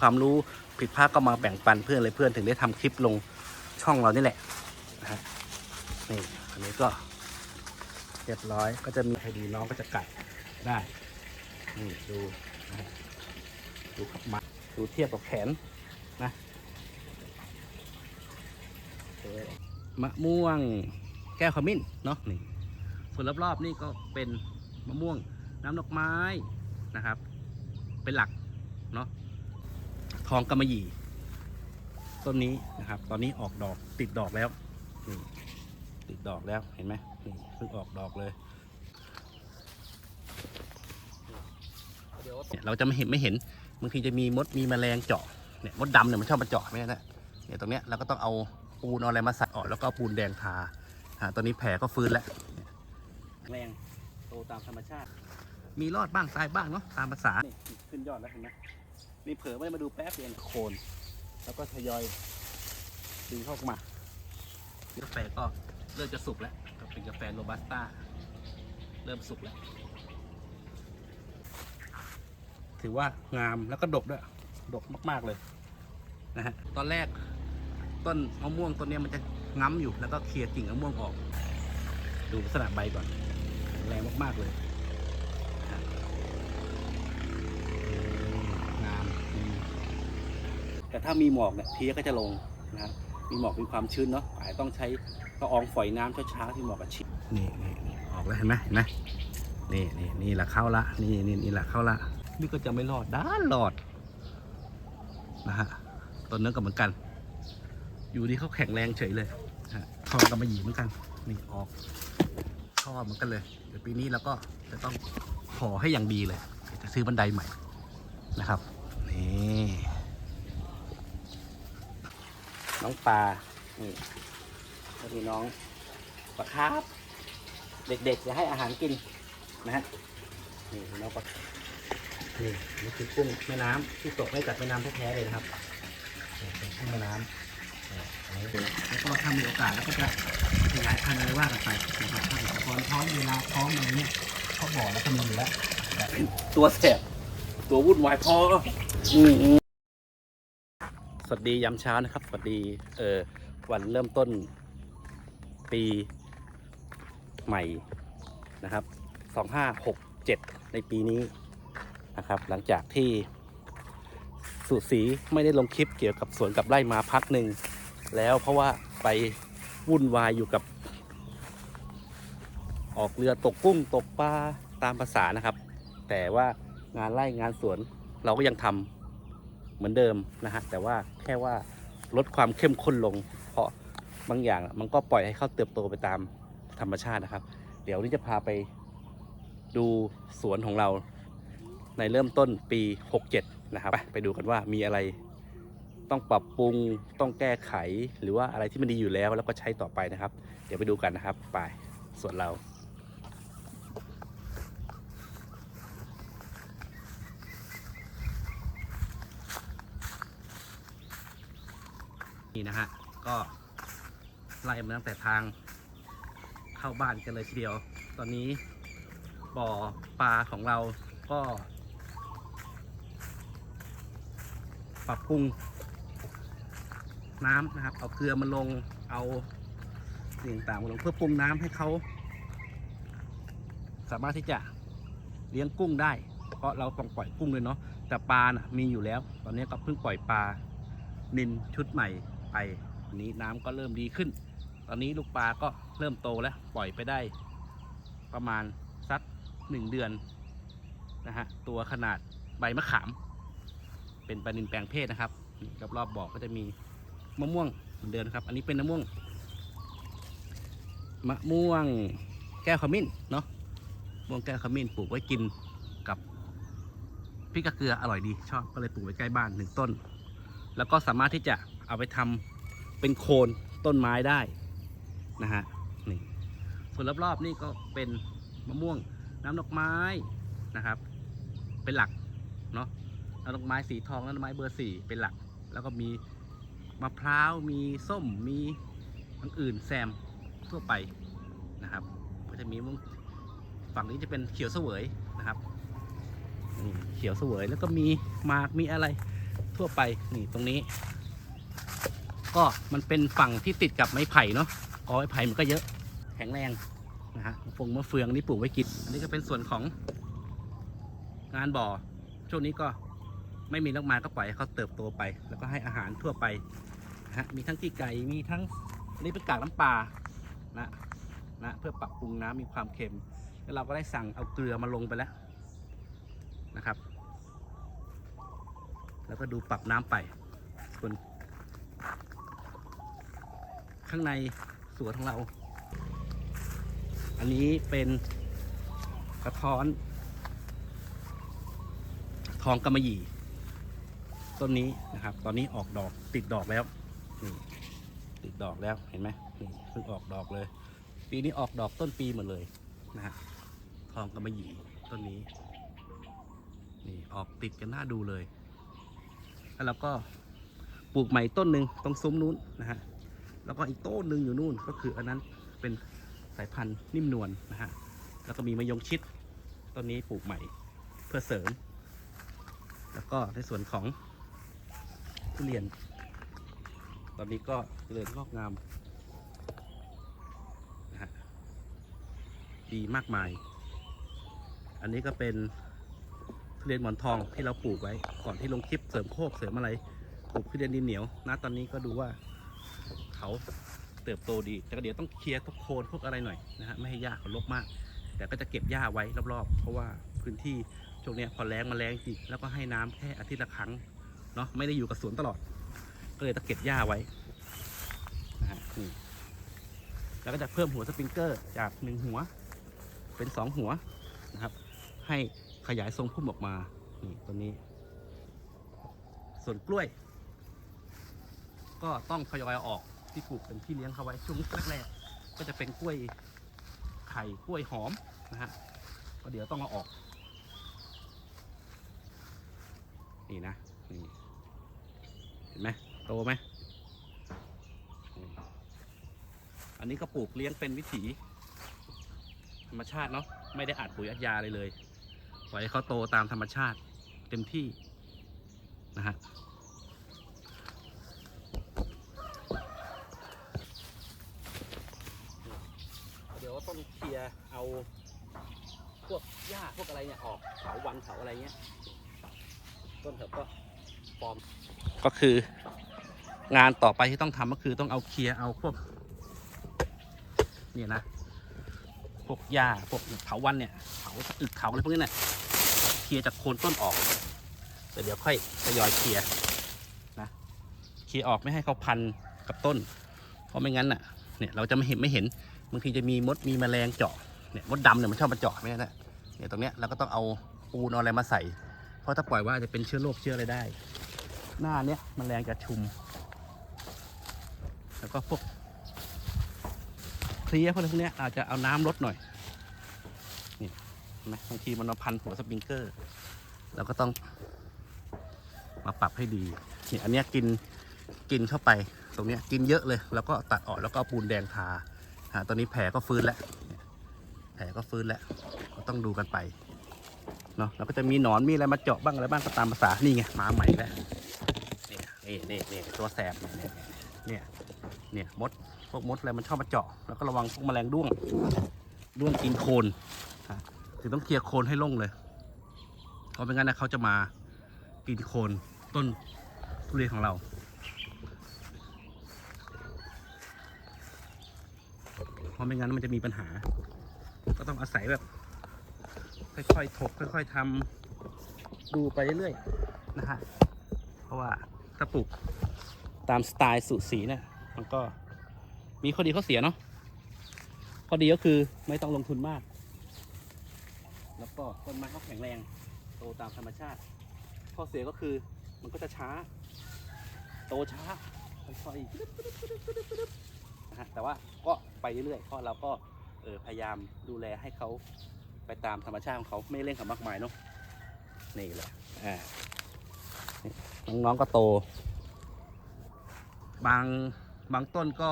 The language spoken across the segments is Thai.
ความรู้ผิดพลาดก็มาแบ่งปันเพื่อนเลยเพื่อนถึงได้ทำคลิปลงช่องเรานี่แหละนะฮะนี่อันนี้ก็เรียบร้อยก็จะมีให้ดีน้องก็จะกัดได้นี่ดูดูขับมาดูเทียบกับแขนนะมะม่วงแก้วขมิ้นเนาะนี่ส่วนรอบๆนี่ก็เป็นมะม่วงน้ำดอกไม้นะครับ เป็นหลักเนาะ ทองกำมะหยี่ ต้นนี้นะครับ ตอนนี้ออกดอกติดดอกแล้วนี่ติดดอกแล้วเห็นไหมนี่เพิ่งออกดอกเลยเนี่ยเราจะไม่เห็นไม่เห็นบางทีจะมีมดมีแมลงเจาะเนี่ยมดดำเนี่ยมันชอบมาเจาะไม่ใช่นะเนี่ยตรงเนี้ยเราก็ต้องเอาปูนเอาอะไรมาใส่ออกแล้วก็เอาปูนแดงทาฮะตอนนี้แผลก็ฟื้นแล้วแรงโตตามธรรมชาติ มีรอดบ้างตายบ้างเนาะตามภาษานี่ขึ้นยอดแล้วเห็นไหม นี่เผลอไม่มาดูแป๊บเดียวเนี่ยโคน แล้วก็ทยอยดึงเข้ามากาแฟก็เริ่มจะสุกแล้วก็เป็นกาแฟโรบัสต้า เริ่มสุกแล้ว ถือว่างามแล้วก็ดกด้วย ดกมาก ๆ เลยนะฮะตอนแรกต้นมะม่วงต้นนี้มันจะง้ำอยู่แล้วก็เคลียร์กิ่งมะม่วงออก ดูลักษณะใบก่อนแข็งแรงมาก ๆ เลย งามดี แต่ถ้ามีหมอกเนี่ยเพี้ยก็จะลงนะครับมีหมอกมีความชื้นเนาะอาจต้องใช้กระอองฝอยน้ำเช้าๆที่หมอกกับชิบนี่นี่นี่ออกแล้วเห็นไหมเห็นไหมนี่นี่นี่แหละเข้าละนี่นี่นี่แหละเข้าละนี่ก็จะไม่รอดด้านรอดนะฮะต้นนั้นก็เหมือนกัน อยู่ดีเขาแข็งแรงเฉยเลยทองกับมะหยี่เหมือนกันนี่ออกชอบเหมือนกันเลยเดี๋ยวปีนี้เราก็จะต้องขอให้อย่างดีเลย จะซื้อบันไดใหม่นะครับ น้องปลา นี่ก็มีน้องปลาคร์ฟเด็กๆจะให้อาหารกินนะฮะ นี่น้องปลา นี่นี่คือกุ้งแม่น้ำที่ตกไม่จากแม่น้ำแท้ๆเลยนะครับเป็นกุ้งแม่น้ำแล้วก็ถ้ามีโอกาสแล้วก็จะขยายพันธุ์อะไรว่ากันไปนะครับถ้าเกิดตอนท้องเวลาท้องอะไรเนี่ยเขาบอกแล้วก็มีอยู่แล้ว ตัวแสบตัววุ่นวายพออือืม สวัสดียามเช้านะครับ สวัสดีเออวันเริ่มต้นปีใหม่นะครับ 2567 ในปีนี้นะครับ หลังจากที่สุสีไม่ได้ลงคลิปเกี่ยวกับสวนกับไร่มาพักหนึ่ง แล้วเพราะว่าไปวุ่นวายอยู่กับ ออกเรือตกกุ้งตกปลาตามภาษานะครับ แต่ว่างานไร่งานสวนเราก็ยังทำ เหมือนเดิมนะฮะแต่ว่าแค่ว่าลดความเข้มข้นลง เพราะบางอย่างมันก็ปล่อยให้เขาเติบโตไปตามธรรมชาตินะครับ เดี๋ยวนนี้จะพาไปดูสวนของเราในเริ่มต้นปี 67 นะครับไปไปดูกันว่ามีอะไรต้องปรับปรุงต้องแก้ไข หรือว่าอะไรที่มันดีอยู่แล้วแล้วก็ใช้ต่อไปนะครับ เดี๋ยวไปดูกันนะครับ ไปสวนเรา นี่นะฮะ ก็ไล่มาตั้งแต่ทางเข้าบ้านกันเลยทีเดียว ตอนนี้บ่อปลาของเราก็ ปรับปรุงน้ำนะครับ เอาเกลือมาลง เอาสิ่งต่างๆมาลงเพื่อปรุงน้ำให้เขา สามารถที่จะเลี้ยงกุ้งได้ เพราะเราต้องปล่อยกุ้งเลยเนาะ แต่ปลาน่ะมีอยู่แล้ว ตอนนี้ก็เพิ่งปล่อยปลานินชุดใหม่ ไปอันนี้น้ำก็เริ่มดีขึ้น ตอนนี้ลูกปลาก็เริ่มโตแล้วปล่อยไปได้ ประมาณสักหนึ่งเดือนนะฮะตัวขนาดใบมะขาม เป็นปลานินแปลงเพศนะครับนี่รอบๆบอกก็จะมีมะม่วงเหมือนเดิมครับ อันนี้เป็นมะม่วงมะม่วงแก้วขมิ้นเนาะมะม่วงแก้วขมิ้นปลูกไว้กินกับพริกกระเกลืออร่อยดีชอบก็เลยปลูกไว้ใกล้บ้านหนึ่งต้น แล้วก็สามารถที่จะ เอาไปทำเป็นโคนต้นไม้ได้นะฮะนี่ส่วนรอบๆนี่ก็เป็นมะม่วงน้ำดอกไม้นะครับ เป็นหลักเนาะน้ำดอกไม้สีทองน้ำดอกไม้เบอร์สี่เป็นหลัก แล้วก็มีมะพร้าวมีส้มมีอันอื่นแซมทั่วไปนะครับ ก็จะมีมะม่วงฝั่งนี้จะเป็นเขียวเสวยนะครับนี่เขียวเสวยแล้วก็มีหมากมีอะไรทั่วไปนี่ตรงนี้ ก็มันเป็นฝั่งที่ติดกับไม้ไผ่เนาะกอไม้ไผ่มันก็เยอะแข็งแรงนะฮะฟงมะเฟืองนี่ปลูกไว้กินอันนี้ก็เป็นส่วนของงานบ่อ ช่วงนี้ก็ไม่มีนกม้ก็ปล่อยเขาเติบโตไป แล้วก็ให้อาหารทั่วไปนะฮะมีทั้งขี้ไก่มีทั้งอันนี้เป็นกากน้ำปลานะนะเพื่อปรับปรุงน้ำมีความเค็ม แล้วเราก็ได้สั่งเอาเกลือมาลงไปแล้วนะครับ แล้วก็ดูปรับน้ำไปส่วน ข้างในสวนของเรา อันนี้เป็นกระท้อน ทองกำมะหยี่ ต้นนี้นะครับ ตอนนี้ออกดอกติดดอกแล้วนี่ติดดอกแล้วเห็นไหมนี่เพิ่งออกดอกเลย ปีนี้ออกดอกต้นปีหมดเลยนะฮะทองกำมะหยี่ต้นนี้นี่ออกติดกันหน้าดูเลย แล้วเราก็ปลูกใหม่ต้นหนึ่งตรงซุ้มนู้นนะฮะ แล้วก็อีกต้นหนึ่งอยู่นู่นก็คืออันนั้นเป็นสายพันธุ์นิ่มนวลนะฮะแล้วก็มีมะยงชิดต้นนี้ปลูกใหม่เพื่อเสริม แล้วก็ในส่วนของทุเรียน ตอนนี้ก็เจริญงอกงามนะฮะดีมากมาย อันนี้ก็เป็นทุเรียนหมอนทองที่เราปลูกไว้ ก่อนที่ลงคลิปเสริมโคกเสริมอะไรปลูกทุเรียนดินเหนียวนะตอนนี้ก็ดูว่า เขาเติบโตดี แต่ก็เดี๋ยวต้องเคลียร์พวกโคนพวกอะไรหน่อยนะฮะไม่ให้หญ้าเขารกมาก แต่ก็จะเก็บหญ้าไว้รอบๆ เพราะว่าพื้นที่ช่วงนี้พอแรงมาแรงจริงแล้วก็ให้น้ำแค่อาทิตย์ละครั้งเนาะไม่ได้อยู่กับสวนตลอด ก็เลยต้องเก็บหญ้าไว้นะฮะนี่แล้วก็จะเพิ่มหัวสปริงเกอร์จากหนึ่งหัว เป็นสองหัวนะครับ ให้ขยายทรงพุ่มออกมานี่ตัวนี้ ส่วนกล้วย ก็ต้องทยอยออก ที่ปลูกเป็นที่เลี้ยงเขาไว้ช่วงแรกๆก็จะเป็นกล้วยไข่กล้วยหอมนะฮะก็เดี๋ยวต้องเอาออก นี่นะนี่เห็นไหมโตไหมอันนี้ก็ปลูกเลี้ยงเป็นวิถีธรรมชาติเนาะไม่ได้อัดปุ๋ยอัดยาเลยเลยปล่อยให้เขาโตตามธรรมชาติเต็มที่นะฮะ เียเอาพวกหญ้าพวกอะไรเนี่ยออกเถาวันเถาอะไรเงี้ย ต้นเถาก็ปลอม ก็คืองานต่อไปที่ต้องทำก็คือต้องเอาเคลียร์เอาพวกเนี่ยนะ พวกหญ้าพวกเถาวันเนี่ยเถาอึกเถาอะไรพวกนี้เนี่ยเคลียร์จากโคนต้นออกแต่เดี๋ยวค่อยทยอยเคลียร์นะเคลียร์ออกไม่ให้เขาพันกับต้น เพราะไม่งั้นน่ะเนี่ยเราจะไม่เห็นไม่เห็น บางทีจะมีมดมีแมลงเจาะเนี่ยมดดำเนี่ยมันชอบมาเจาะไม่ใช่นะเนี่ยตรงเนี้ยเราก็ต้องเอาปูนเอาอะไรมาใส่ เพราะถ้าปล่อยว่าจะเป็นเชื้อโรคเชื้ออะไรได้ หน้าเนี้ยแมลงจะชุม แล้วก็พวกเพลี้ยพวกอะไรพวกเนี้ยอาจจะเอาน้ำลดหน่อยนี่เห็นไหมบางทีมันมาพันหัวสปริงเกอร์เราก็ต้องมาปรับให้ดีนี่อันเนี้ยกินกินเข้าไปตรงเนี้ยกินเยอะเลย แล้วก็ตัดออกแล้วก็เอาปูนแดงทาะตอนนี้แผลก็ฟื้นแล้ว แผลก็ฟื้นแล้ว ก็ต้องดูกันไป เนาะแล้วก็จะมีหนอนมีอะไรมาเจาะบ้างอะไรบ้างก็ตามภาษา นี่ไงมาใหม่แล้วเนี่ยนี่นี่นี่ตัวแสบเนี่ยเนี่ยเนี่ยมดพวกมดอะไรมันชอบมาเจาะ แล้วก็ระวังพวกแมลงด้วงด้วงกินโคนถึงต้องเคลียร์โคนให้ล่งเลย เพราะไม่งั้นนะเขาจะมากินโคนต้นทุเรียนของเรา เพราะไม่งั้นมันจะมีปัญหา ก็ต้องอาศัยแบบ ค่อยๆถกค่อย ๆทำดูไปเรื่อยๆนะฮะเพราะว่าถ้าปลูกตามสไตล์สูตรสีเนี่ยมันก็มีข้อดีข้อเสียเนาะข้อดีก็คือไม่ต้องลงทุนมาก แล้วก็ต้นไม้เขาแข็งแรงโตตามธรรมชาติ ข้อเสียก็คือมันก็จะช้า โตช้าค่อยๆ นะฮะแต่ว่าก็ไปเรื่อยๆเพราะเราก็เออพยายามดูแลให้เขาไปตามธรรมชาติของเขาไม่เร่งเขามากมายเนาะนี่แหละอ่าน้องๆก็โต บางบางต้นก็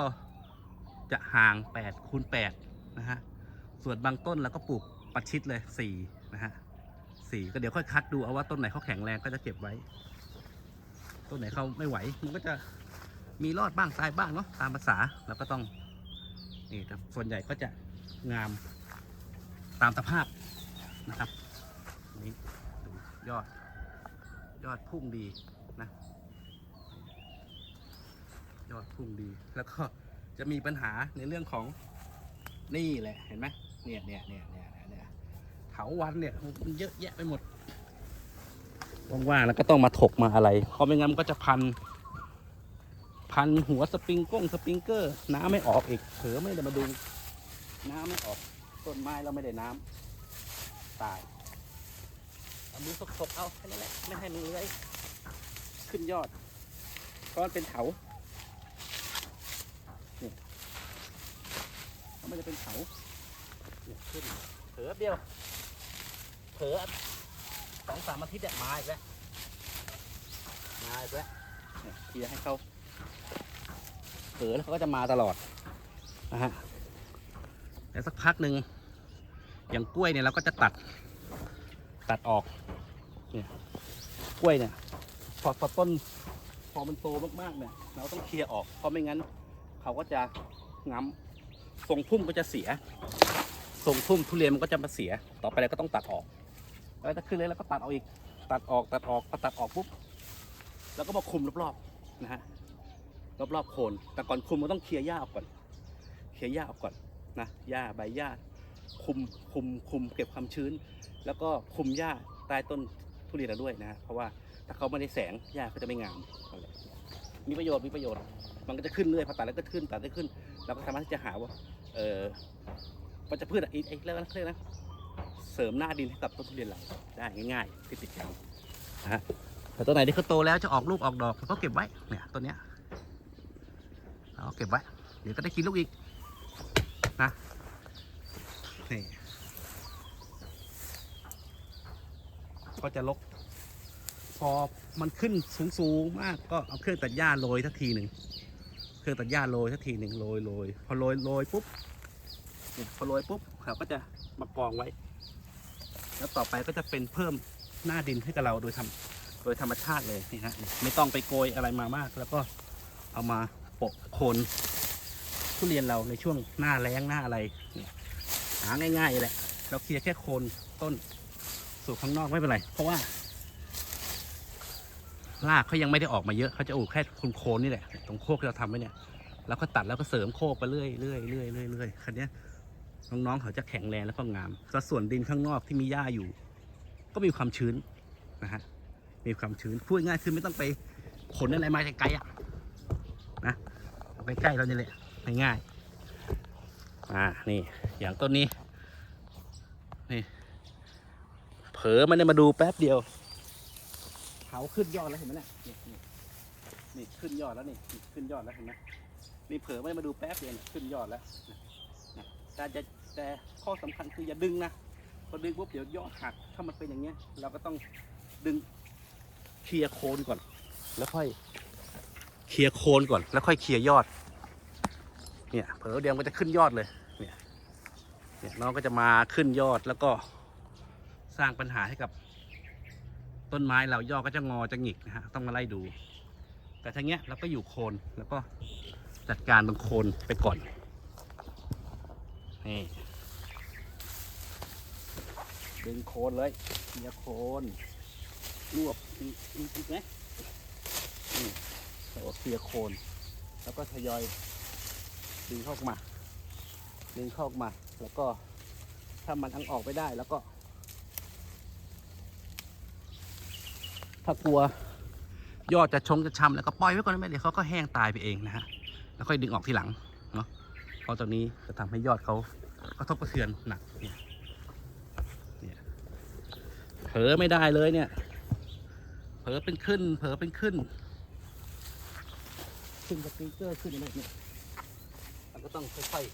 จะห่าง8คูณ8นะฮะส่วนบางต้นเราก็ปลูกประชิดเลย4นะฮะสี่ก็เดี๋ยวค่อยคัดดูเอาว่าต้นไหนเขาแข็งแรงก็จะเก็บไว้ ต้นไหนเขาไม่ไหวมันก็จะ มีรอดบ้างตายบ้างเนาะตามภาษาเราก็ต้องนี่แต่ส่วนใหญ่ก็จะงามตามสภาพนะครับนี่ดูยอด ยอดพุ่งดีนะ ยอดพุ่งดีแล้วก็จะมีปัญหาในเรื่องของนี่แหละเห็นไหมเนี่ยเนี่ยเนี่ยเนี่ยเนี่ยเนี่ยเถาวันเนี่ยมันเยอะแยะไปหมดว่างๆแล้วก็ต้องมาถกมาอะไรเพราะไม่งั้นมันก็จะพัน พันหัวสปริงก้งสปริงเกอร์ น้ำไม่ออกอีกเผลอไม่ได้มาดู น้ำไม่ออกต้นไม้เราไม่ได้น้ำตายเอามือสกๆเอาแค่นั้นแหละไม่ให้มันเลื้อยขึ้นยอดเพราะมันเป็นเถาเนี่เพราะมันจะเป็นเถาเนี่ยขึ้นเผลอเดียวเผลอสองสามอาทิตย์เนี่ยมาอีกแล้วมาอีกแล้วเนี่ยเคลียร์ให้เขา เผลอแล้วเขาก็จะมาตลอดนะฮะแล้วสักพักหนึ่งอย่างกล้วยเนี่ยเราก็จะตัด ตัดออกเนี่ยกล้วยเนี่ยพอพอต้นพอมันโตมากๆเนี่ยเราต้องเคลียร์ออกเพราะไม่งั้น เขาก็จะง้ำทรงพุ่มก็จะเสียทรงพุ่มทุเรียนมันก็จะมาเสีย ต่อไปเราก็ต้องตัดออก แล้วถ้าขึ้นเลยแล้วก็ตัดออกอีก ตัดออกตัดออกพอตัดออกปุ๊บ แล้วก็มาคุมรอบๆนะฮะ รอบๆโคนแต่ก่อนคุมมันต้องเคลียร์หญ้าออกก่อน เคลียร์หญ้าออกก่อนนะหญ้าใบหญ้าคุมคุมคุมเก็บความชื้น แล้วก็คุมหญ้าใต้ต้นทุเรียนเราด้วยนะฮะเพราะว่าถ้าเขาไม่ได้แสงหญ้าก็จะไม่งาม มีประโยชน์มีประโยชน์ มันก็จะขึ้นเรื่อยพอตัดแล้วก็ขึ้นตัดได้ขึ้น เราก็สามารถที่จะหาว่า เออมันจะพืชอะไอ้ไอ้เรื่องนั้นเรียกนะเสริมหน้าดินให้กับต้นทุเรียนเราได้ง่ายๆติดติดๆกันนะฮะแต่ต้นไหนที่เขาโตแล้วจะออกลูกออกดอกเราก็เก็บไว้เนี่ยต้นเนี้ย เราก็เก็บไว้ เดี๋ยวก็ได้กินลูกอีกนะนี่ก็จะลก พอมันขึ้นสูงสูงมากก็เอาเครื่องตัดหญ้าโรยสักทีหนึ่งเครื่องตัดหญ้าโรยสักทีหนึ่งโรยโรยพอโรยโรยปุ๊บเนี่ยพอโรยปุ๊บเขาก็จะมากองไว้ แล้วต่อไปก็จะเป็นเพิ่มหน้าดินให้กับเราโดยทำโดยธรรมชาติเลยนี่ฮะไม่ต้องไปโกยอะไรมามาก แล้วก็เอามา ปะโคนทุเรียนเราในช่วงหน้าแล้งหน้าอะไรหาง่ายๆแหละ เราเคลียร์แค่โคนต้นสู่ข้างนอกไม่เป็นไร เพราะว่า รากเขายังไม่ได้ออกมาเยอะเขาจะออกแค่โคนโคนนี่แหละ ตรงโคกที่เราทำไว้เนี่ยแล้วก็ตัดแล้วก็เสริมโคกไปเรื่อยเรื่อยเรื่อยเรื่อยเรื่อยคันนี้น้องๆเขาจะแข็งแรงแล้วก็งามสัดส่วนดินข้างนอกที่มีหญ้าอยู่ ก็มีความชื้นนะฮะมีความชื้นพูดง่ายคือไม่ต้องไปขนอะไรมาไกลๆอะ ใกล้ๆเรานี่แหละง่ายๆอ่านี่อย่างต้นนี้ นี่ เผลอไมันได้มาดูแป๊บเดียวเขาขึ้นยอดแล้วเห็นไหมเนี่ยนี่นี่นี่ขึ้นยอดแล้วนี่นี่ขึ้นยอดแล้วเห็นไหมนี่เผลอไม่ได้มาดูแป๊บเดียวเนี่ยขึ้นยอดแล้วนะนะแต่จะแต่ข้อสำคัญคืออย่าดึงนะพอดึงปุ๊บเดี๋ยวยอดหักถ้ามันเป็นอย่างเงี้ย เราก็ต้องดึงเคลียร์โคนก่อน แล้วค่อย เคลียร์โคนก่อนแล้วค่อยเคลียร์ยอด เนี่ยเผลอเดียวมันก็จะขึ้นยอดเลย เนี่ยเนี่ยน้องก็จะมาขึ้นยอดแล้วก็สร้างปัญหาให้กับ ต้นไม้เรายอดก็จะงอจะหงิกนะฮะต้องมาไล่ดู แต่ทั้งเนี้ยเราก็อยู่โคนแล้วก็จัดการตรงโคนไปก่อนนี่ดึงโคนเลยเคลียร์โคนรวบอีกอีกอีกไหม แล้วก็เคลียร์โคน แล้วก็ทยอยดึงเข้ามาดึงเข้ามาแล้วก็ถ้ามันอังออกไปได้แล้วก็ ถ้ากลัวยอดจะชงจะช้ำแล้วก็ปล่อยไว้ก่อนไม่เดี๋ยวเขาก็แห้งตายไปเองนะฮะแล้วค่อยดึงออกทีหลังเนาะเพราะตอนนี้จะทำให้ยอดเขากระทบกระเทือนหนักเนี่ยเนี่ยเผลอไม่ได้เลยเนี่ยเผลอเป็นขึ้นเผลอเป็นขึ้น ขึ้นสปริงเกอร์ขึ้นอะไรเนี่ยเราก็ต้องค่อย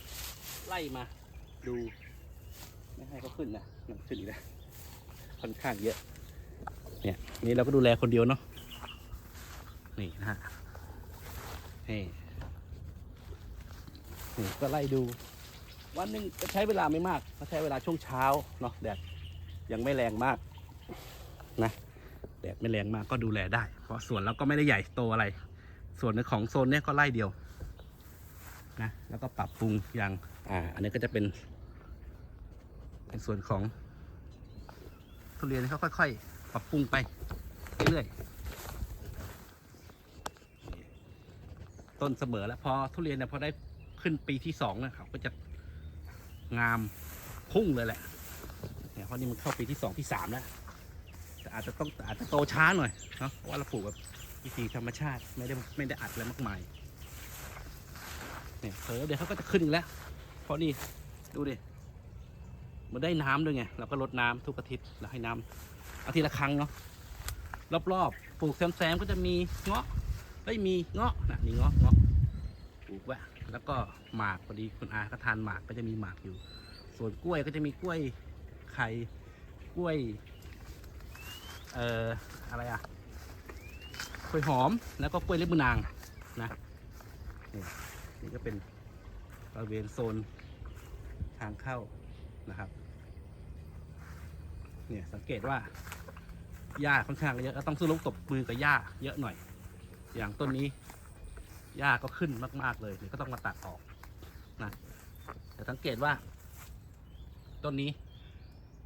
ๆไล่มาดูไม่ให้เขาขึ้นนะมันขึ้นอีกแล้วค่อนข้างเยอะเนี่ยนี่เราก็ดูแลคนเดียวเนาะนี่นะฮะนี่นี่ก็ไล่ดู วันหนึ่งจะใช้เวลาไม่มากก็ใช้เวลาช่วงเช้าเนาะแดดยังไม่แรงมากนะแดดไม่แรงมากก็ดูแลได้ เพราะสวนเราก็ไม่ได้ใหญ่โตอะไร ส่วนในของโซนเนี้ยก็ไร่เดียวนะแล้วก็ปรับปรุงอย่างอ่าอันนี้ก็จะเป็นในส่วนของทุเรียนเขาค่อย ๆ ปรับปรุงไปเรื่อยๆต้นเสมอแล้วพอทุเรียนเนี่ยพอได้ขึ้นปีที่สองนะครับก็จะงามพุ่งเลยแหละเนี่ยเพราะนี่มันเข้าปีที่สองที่สามแล้วแต่อาจจะต้องอาจจะโตช้าหน่อยเนาะเพราะว่าเราปลูกแบบ วิธีธรรมชาติไม่ได้ไม่ได้อัดอะไรมากมายเนี่ยเผลอเดี๋ยวเขาก็จะขึ้นอีกแล้ว เพราะนี่ดูดิมันได้น้ำด้วยไงเราก็ลดน้ำทุกอาทิตย์เราให้น้ำอาทิตย์ละครั้งเนาะรอบๆปลูกแซมๆก็จะมีเงาะเฮ้ยมีเงาะนะนี่เงาะเงาะปลูกไว้แล้วก็หมากพอดีคุณอาก็ทานหมากก็จะมีหมากอยู่ ส่วนกล้วยก็จะมีกล้วยไข่กล้วย เอ่ออะไรอะ ล้วยหอมแล้วก็กล้วยเล็บมือนางนะนี่นี่ก็เป็นบริเวณโซนทางเข้านะครับเนี่ยสังเกตว่าหญ้าค่อนข้างเยอะแล้วต้องซื้อลูกตบมือกับหญ้าเยอะหน่อย อย่างต้นนี้หญ้าก็ขึ้นมากๆเลยเดี๋ยวก็ต้องมาตัดออกนะแต่สังเกตว่า ต้นนี้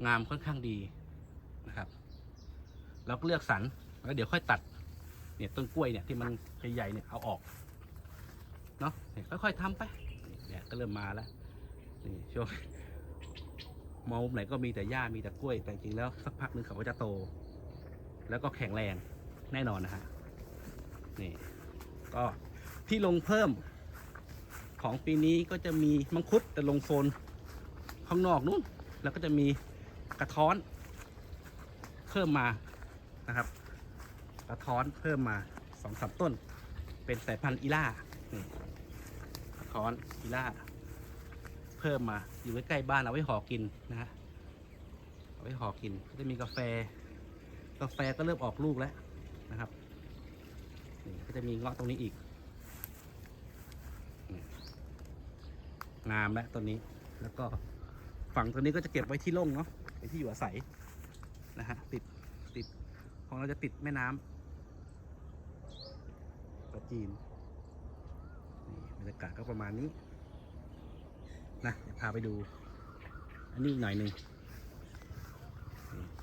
งามค่อนข้างดีนะครับ เราก็เลือกสรรแล้วเดี๋ยวค่อยตัด เนี่ยต้นกล้วยเนี่ยที่มันใหญ่ๆเนี่ยเอาออกเนาะเนี่ยค่อยๆทำไปเนี่ยก็เริ่มมาแล้วนี่ช่วงมองมุมไหนก็มีแต่หญ้ามีแต่กล้วยแต่จริงๆแล้วสักพักนึงเขาก็จะโต แล้วก็แข็งแรงแน่นอนนะฮะนี่ก็ที่ลงเพิ่มของปีนี้ก็จะมีมังคุดแต่ลงโซนข้างนอกนู้นแล้วก็จะมีกระท้อนเพิ่มมานะครับ กระท้อนเพิ่มมาสองสามต้น เป็นสายพันธุ์อีล่านี่กระท้อนอีล่า เพิ่มมาอยู่ใกล้ๆบ้านเอาไว้ห่อกินนะฮะเอาไว้ห่อกินก็จะมีกาแฟ กาแฟก็เริ่มออกลูกแล้วนะครับนี่ก็จะมีเงาะตรงนี้อีกงามแล้วต้นนี้แล้วก็ฝั่งตัวนี้ก็จะเก็บไว้ที่ร่มเนาะเป็นที่อยู่อาศัยนะฮะติดติดของเราจะติดแม่น้ำปลาจีนนี่บรรยากาศก็ประมาณนี้นะเดี๋ยวพาไปดู อันนี้อีกหน่อยหนึ่ง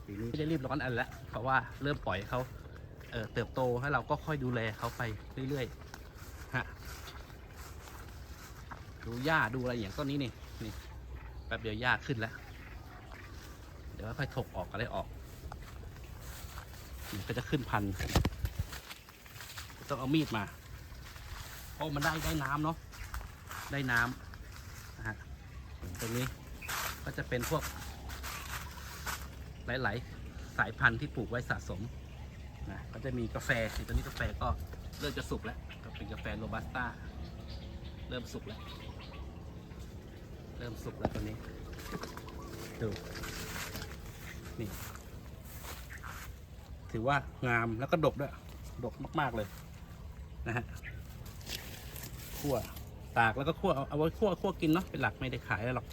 ปีนี้ไม่ได้รีบร้อนอันล้วเพราะว่าเริ่มปล่อยเขาเเติบโตให้เราก็ค่อยดูแลเขาไปเรื่อยๆฮะดูหญ้าดูอะไรอย่างต้นนี้นี่นี่แป๊บเดียวหญ้าขึ้นแล้ว เดี๋ยวค่อยถกออกก็ได้ออกนี่ก็จะขึ้นพันธุ์ ต้องเอามีดมา เพราะมันได้ได้น้ำเนาะ ได้น้ำนะฮะ ตรงนี้ก็จะเป็นพวก หลาย ๆ สายพันธุ์ที่ปลูกไว้สะสมนะก็จะมีกาแฟตอนนี้กาแฟก็เริ่มจะสุกแล้วก็เป็นกาแฟโรบัสต้า เริ่มสุกแล้ว เริ่มสุกแล้วตัวนี้ ดูนี่ถือว่างามแล้วก็ดกด้วย ดกมาก ๆ เลย นะฮะคั่วตากแล้วก็คั่วเอาเอาไว้คั่วคั่วกินเนาะเป็นหลักไม่ได้ขายแล้วหรอก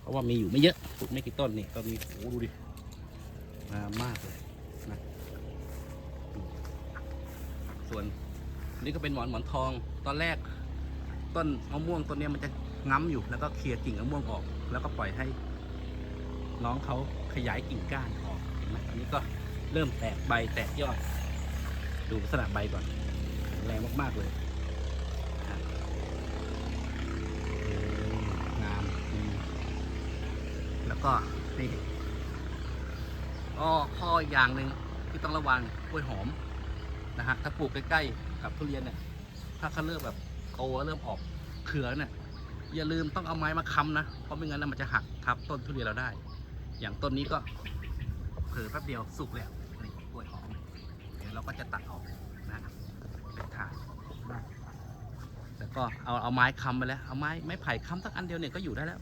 เพราะว่ามีอยู่ไม่เยอะปลูกไม่กี่ต้นนี่ก็มีโอ้ดูดิงามากเลยนะส่วนนี่ก็เป็นหมอนหมอนทองตอนแรก ต้นมะม่วงต้นนี้มันจะง้ำอยู่แล้วก็เคลียร์กิ่งมะม่วงออก แล้วก็ปล่อยให้น้องเขาขยายกิ่งก้านออกเห็นไหมอันนี้ก็เริ่มแตกใบแตกยอด ดูลักษณะใบก่อน แข็งแรงมากๆเลยงามอืมแล้วก็นี่ก็ข้ออย่างหนึ่งที่ต้องระวังกล้วยหอมนะฮะถ้าปลูกใกล้ๆกับทุเรียนเนี่ยถ้าเขาเริ่มแบบโตเริ่มออกเครือเนี่ยอย่าลืมต้องเอาไม้มาค้ำนะเพราะไม่งั้นมันจะหักทับต้นทุเรียนเราได้ อย่างต้นนี้ก็เผลอแป๊บเดียวสุกแล้วนี่กล้วยหอมเดี๋ยวเราก็จะตัดออก นะเป็นถาดได้แล้วก็เอาเอาไม้ค้ำไปแล้ว เอาไม้ไม้ไผ่ค้ำสักอันเดียวเนี่ยก็อยู่ได้แล้ว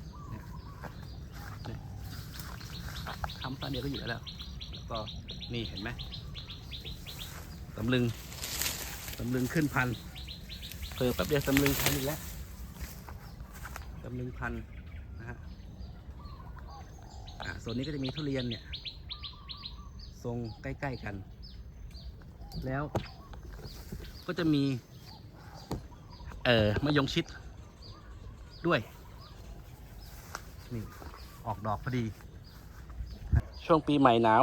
ค้ำสักอันเดียวก็อยู่ได้แล้ว แล้วก็นี่เห็นไหมตำลึงตำลึงขึ้นพันเพิ่แป๊บเดียวตำลึงพันอีกแล้วตำลึงพันนะฮะอ่าส่วนนี้ก็จะมีทุเรียนเนี่ย ทรงใกล้ ๆ กัน แล้ว ก็จะมี เอ่อมะยงชิดด้วย นี่ ออกดอกพอดี ช่วงปีใหม่หนาว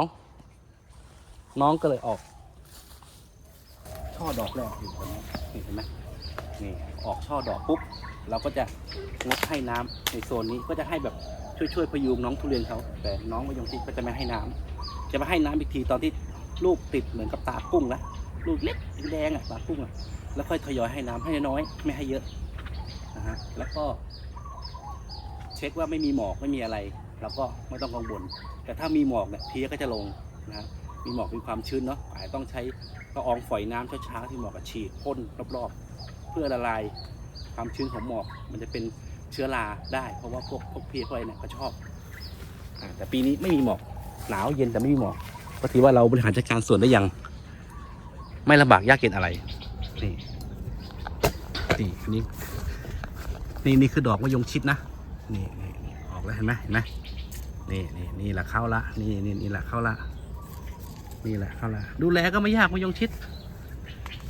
น้องก็เลยออก ช่อดอกแรกอยู่ตรงนี้เห็นไหมนี่ออกช่อดอกปุ๊บ เราก็จะงดให้น้ำในโซนนี้ก็จะให้แบบช่วยช่วยๆพยุงน้องทุเรียนเขา แต่น้องมะยงชิดก็จะไม่ให้น้ำจะมาให้น้ำอีกทีตอนที่ลูกติดเหมือนกับตากุ้งนะ ลูกเล็กแดงอะตากุ้งอะแล้วค่อยทยอยให้น้ำให้น้อยๆไม่ให้เยอะนะฮะแล้วก็เช็คว่าไม่มีหมอกไม่มีอะไรเราก็ไม่ต้องกังวลแต่ถ้ามีหมอกเนี่ยเพี้ยก็จะลงนะฮะมีหมอกมีความชื้นเนาะอาจต้องใช้ละอองฝอยน้ำเช้าๆที่หมอกกับฉีดพ่นรอบๆ เพื่อละลายความชื้นของหมอกมันจะเป็นเชื้อราได้เพราะว่าพวกพวกเพี้ยพวกอะไรเนี่ยก็ชอบอแต่ปีนี้ไม่มีหมอกหนาวเย็นแต่ไม่มีหมอกก็ถือว่าเราบริหารจัดการส่วนได้อย่าง ไม่ลำบากยากเย็นอะไร นี่นี่นนี้นี่นี่คือดอกมะยงชิดนะ นี่นี่ออกแล้วเห็นไหมเห็นไหมนี่นี่นี่แหละเข้าละ นี่นี่นี่แหละเข้าละ นี่แหละเข้าละ ดูแลก็ไม่ยากมะยงชิด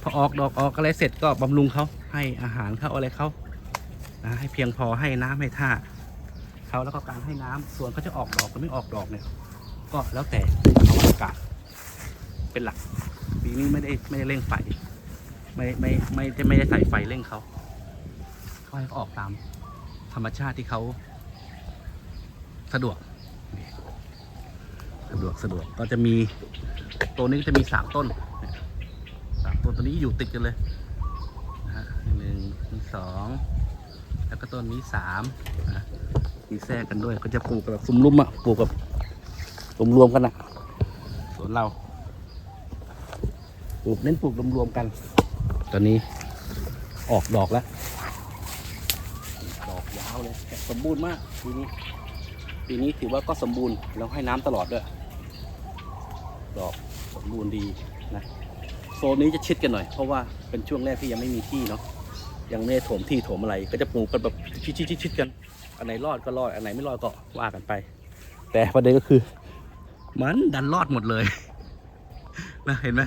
พอออกดอกออกอะไรเสร็จก็บำรุงเขาให้อาหารเขาอะไรเขานะให้เพียงพอให้น้ำให้ท่าเขาแล้วก็การให้น้ำส่วนเขาจะออกดอกหรือไม่ออกดอกเนี่ย ก็แล้วแต่ภาวะอากาศเป็นหลักีนี้ไม่ได้ไม่ได้เร่งไฟ ไม่ไม่ไม่ไม่ไม่ได้ใส่ไฟเร่งเขาเขาให้เขาออกตามธรรมชาติที่เขาสะดวก สะดวกสะดวกก็จะมีตัวนี้ก็จะมีสามต้นสามต้นตัวนี้อยู่ติดกันเลยนะฮะหนึ่งมีสองแล้วก็ต้นนี้สามนะมีแทรกกันด้วยก็จะปลูกแบบซุ้มลุ่มอะปลูกแบบรวมๆกันอะสวนเรา ปลูกเน้นปลูกรวมๆกัน ตอนนี้ออกดอกแล้ว ดอกยาวเลยสมบูรณ์มากปีนี้ ปีนี้ถือว่าก็สมบูรณ์แล้วให้น้ำตลอดด้วย ดอกสมบูรณ์ดีนะโซนนี้จะชิดกันหน่อย เพราะว่าเป็นช่วงแรกที่ยังไม่มีที่เนาะยังไม่ได้ถมที่ถมอะไร ก็จะปลูกกันแบบชิดชิดชิดๆๆกัน อันไหนรอดก็รอด อันไหนไม่รอดก็ว่ากันไป แต่ประเด็นก็คือ มันดันรอดหมดเลยนะเห็นไหม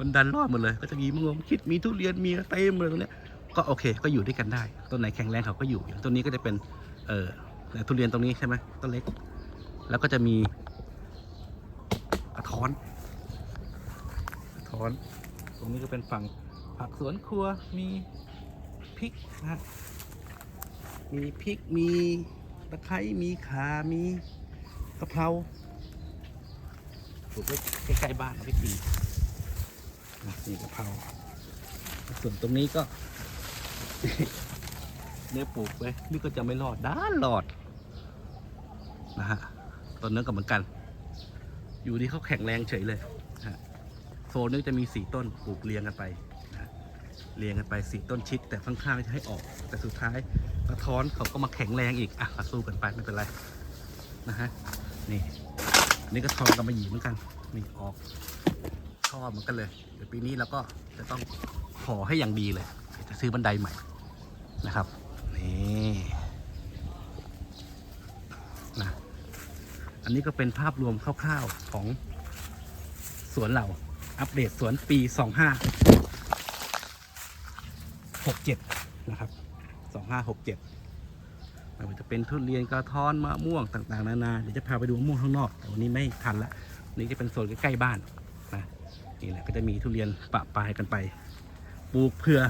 มันดันรอดหมดเลย ก็จะมีมะม่วงคิดมีทุเรียนมีเต็มเลยตรงนี้ก็โอเค ก็อยู่ด้วยกันได้ต้นไหนแข็งแรงเขาก็อยู่ต้นนี้ก็จะเป็นเออแต่ทุเรียนตรงนี้ใช่ไหมต้นเล็ก แล้วก็จะมีกระท้อนกระท้อน ตรงนี้ก็เป็นฝั่งผักสวนครัวมีพริกนะฮะมีพริกมีตะไคร้มีขามีกะเพราปลูกไว้ใกล้ๆบ้านเอาไปกิน นะมีกะเพราส่วนตรงนี้ก็ เนี่ยปลูกไว้นี่ก็จะไม่รอดด้านรอดนะฮะต้นนั้นก็เหมือนกัน อยู่ดีเขาแข็งแรงเฉยเลยฮะโซนนี้จะมีสี่ต้นปลูกเรียงกันไปนะเรียงกันไปสี่ต้นชิด แต่ข้างๆจะให้ออก แต่สุดท้ายกระท้อนเขาก็มาแข็งแรงอีกอะสู้กันไปไม่เป็นไรนะฮะนี่อันนี้ก็ท้องกำมะหยีเหมือนกันนี่ออก ชอบเหมือนกันเลยเดี๋ยวปีนี้เราก็จะต้องขอให้อย่างดีเลยจะซื้อบันไดใหม่นะครับนี่นะอันนี้ก็เป็นภาพรวมคร่าวๆของสวนเราอัปเดตสวนปี 2567 นะครับ 2567ไม่ว่าจะเป็นทุเรียนกระท้อนมะม่วงต่างๆ นานา เดี๋ยวจะพาไปดูมะม่วงข้างนอก แต่วันนี้ไม่ทันละ นี่จะเป็นโซนใกล้ๆบ้าน นี่แหละก็จะมีทุเรียนปะปลายกันไป ปลูกเพื่อ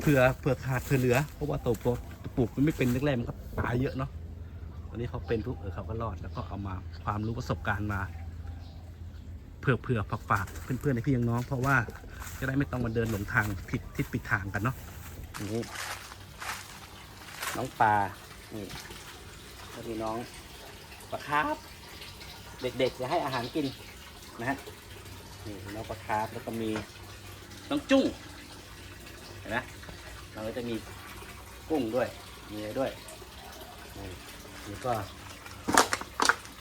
เผื่อเผื่อขาดเผื่อเหลือ เพราะว่าตัวปลูกปลูกมันไม่เป็นแรกๆมันก็ตายเยอะเนาะตอนนี้เขาเป็นทุกเออเขาก็รอดแล้วก็เอามาความรู้ประสบการณ์มาเผื่อเผื่อฝากฝากเพื่อนๆในพี่ยังน้อง เพราะว่าจะได้ไม่ต้องมาเดินหลงทางผิดทิศผิดทางกันเนาะนี่น้องปลานี่แล้วมีน้องปลาคาร์ฟเด็กๆจะให้อาหารกินนะฮะ นี่น้องปลาคาร์ฟแล้วก็มีน้องจุ้งเห็นไหมเราก็จะมีกุ้งด้วย มีอะไรด้วยนี่ก็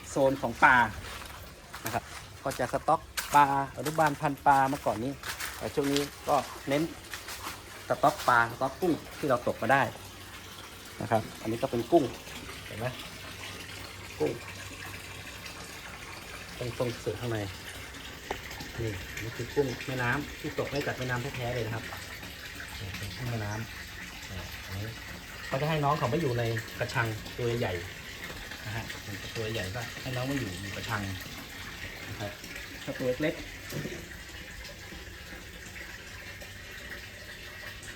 โซนของปลานะครับ ก็จะสต็อกปลาอนุบาลพันปลาเมื่อก่อนนี้แต่ช่วงนี้ก็เน้นสต็อกปลาสต็อกกุ้งที่เราตกมาได้นะครับ อันนี้ก็เป็นกุ้งเห็นไหมกุ้งตรงตรงเสือข้างใน นี่นี่คือกุ้งแม่น้ำที่ตกไมาจากแม่น้ำแท้ๆเลยนะครับเป็นกุ้งแม่น้ำเขาจะให้น้องเขาไม่อยู่ในกระชังตัวใหญ่นะฮะตัวใหญ่ก็ให้น้องมาอยู่ในกระชังนะครับถ้าตัวเล็ก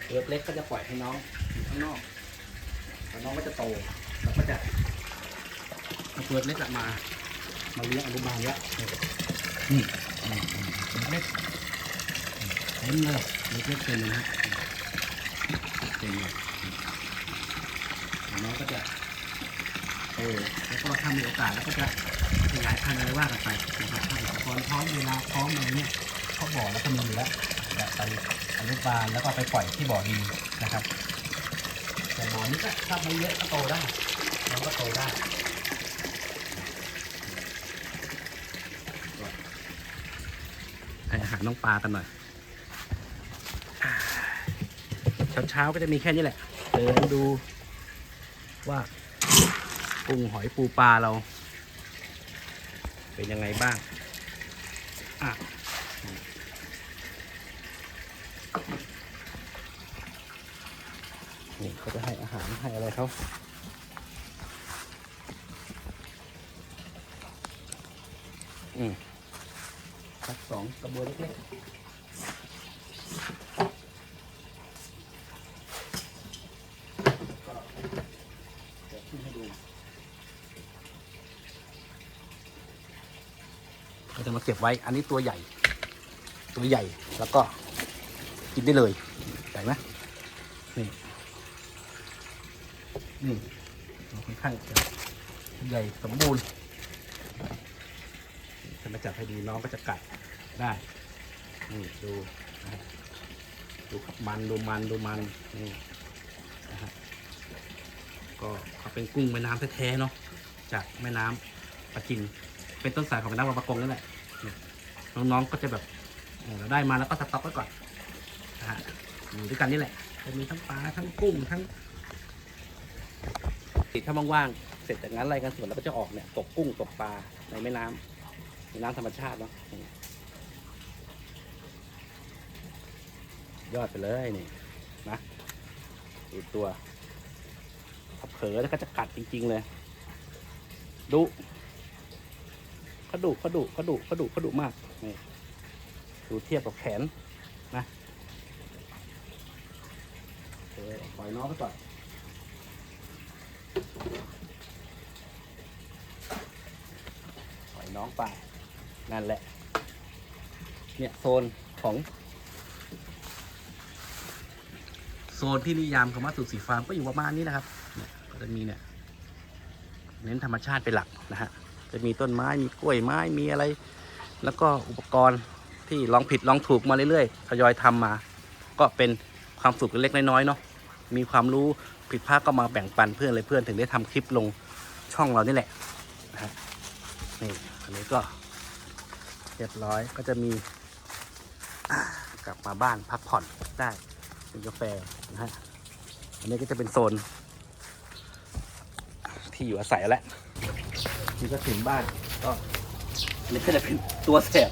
ตัวเล็กก็จะปล่อยให้น้องอยู่ข้างนอกแล้วน้องก็จะโตแล้วก็จะตัวเล็กอะมา มาเลี้ยงอนุบาลแล้วนี่นี่นี่ เล็กเต็มเลยเล็กเต็มเลยนะเต็มเลยน้องก็จะโตแล้วก็ถ้ามีโอกาสแล้วก็จะขยายพันธุ์อะไรว่ากันไปนะครับถ้าอุปกรณ์พร้อมเวลาพร้อมอะไรเนี่ยเขาบอกแล้วก็มีอยู่แล้วแบบไปอนุบาลแล้วก็ไปปล่อยที่บ่อดินนะครับ แต่บ่อนี้ก็ถ้าไม่เยอะก็โตได้น้องก็โตได้ ให้อาหารน้องปลากันหน่อยเช้าเช้าๆก็จะมีแค่นี้แหละเดินดูว่ากุ้งหอยปูปลาเรา เป็นยังไงบ้าง อะนี่เขาจะให้อาหารให้อะไรเขาอืม สักสองกระบวยเล็กๆก็เดี๋ยวขึ้นให้ดูเราจะมาเก็ บไว้ อันนี้ตัวใหญ่ ตัวใหญ่แล้วก็กินได้เลยใหญ่ไหมนี่นี่ค่อนข้างใหญ่สมบูรณ์จะมาจับให้ดีน้องก็จะกัดได้นี่ดูดูครับมันดูมันดูมันนี่นะฮะก็เขาเป็นกุ้งแม่น้ำแท้ๆเนาะจากแม่น้ำปะจินเป็นต้นสายของแม่น้ำบางประกงนั่นแหละ น้องๆก็จะแบบเราได้มาแล้วก็สต็อกไว้ก่อนนะฮะอยู่ด้วยกันนี่แหละจะมีทั้งปลาทั้งกุ้งทั้งถ้าว่างๆเสร็จจากงานอะไรกันส่วนเราก็จะออกเนี่ยตกกุ้งตกปลาในแม่น้ำเป็นน้ำธรรมชาติเนาะยอดไปเลยนี่นะดูตัวถ้าเผลอแล้วก็จะกัดจริง ๆ เลยดุเขาดุเขาดุเขาดุเขาดุเขาดุมาก นี่ดูเทียบกับแขนนะปล่อยน้องไปก่อนปล่อยน้องไป นั่นแหละ เนี่ยโซนของ โซนที่นิยามคำว่าสุดสีฟาร์มก็อยู่ประมาณนี้นะครับเนี่ยก็จะมีเนี่ยเน้นธรรมชาติเป็นหลักนะฮะ จะมีต้นไม้ มีกล้วยไม้ มีอะไร แล้วก็อุปกรณ์ที่ลองผิดลองถูกมาเรื่อยๆทยอยทำมา ก็เป็นความสุขเล็กๆน้อยๆเนาะมีความรู้ผิดพลาดก็มาแบ่งปันเพื่อนเลยเพื่อนถึงได้ทำคลิปลงช่องเรานี่แหละนะฮะนี่อันนี้ก็เรียบร้อยก็จะมีกลับมาบ้านพักผ่อนได้เป็นกาแฟนะฮะอันนี้ก็จะเป็นโซน ที่อยู่อาศัยแล้วนี่ก็ถึงบ้านก็ นนี้ก็จะเป็นตัวแสบ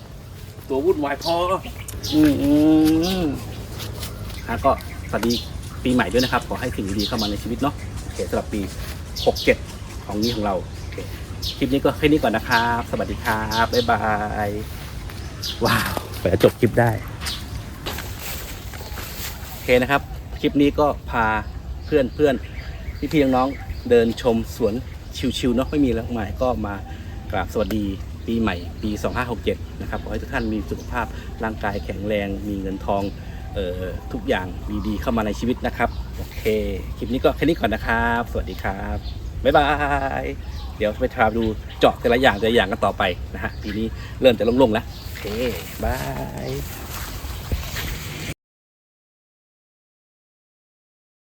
ตัววุ่นวายพออืมอืมฮะก็สวัสดีปีใหม่ด้วยนะครับ ขอให้สิ่งดีๆเข้ามาในชีวิตเนาะโอเคสำหรับปี 67 ของนี้ของเราโอเคคลิปนี้ก็แค่นี้ก่อนนะครับ สวัสดีครับ บ๊ายบาย ว้าวไปจบคลิปได้ โอเคนะครับ คลิปนี้ก็พาเพื่อนเพื่อนพี่พี่ๆน้องๆเดินชมสวนชิวๆเนาะไม่มีอะไรมากมายก็มากราบสวัสดี ปีใหม่ปี 2567 นะครับ ขอให้ทุกท่านมีสุขภาพร่างกายแข็งแรง มีเงินทองเอ่อทุกอย่างดีๆเข้ามาในชีวิตนะครับ โอเค คลิปนี้ก็แค่นี้ก่อนนะครับ สวัสดีครับ บ๊ายบาย เดี๋ยวไปทาดูเจาะแต่ละอย่างแต่ละอย่างกันต่อไปนะฮะ ทีนี้เริ่มจะลงๆแล้ว โอเค บาย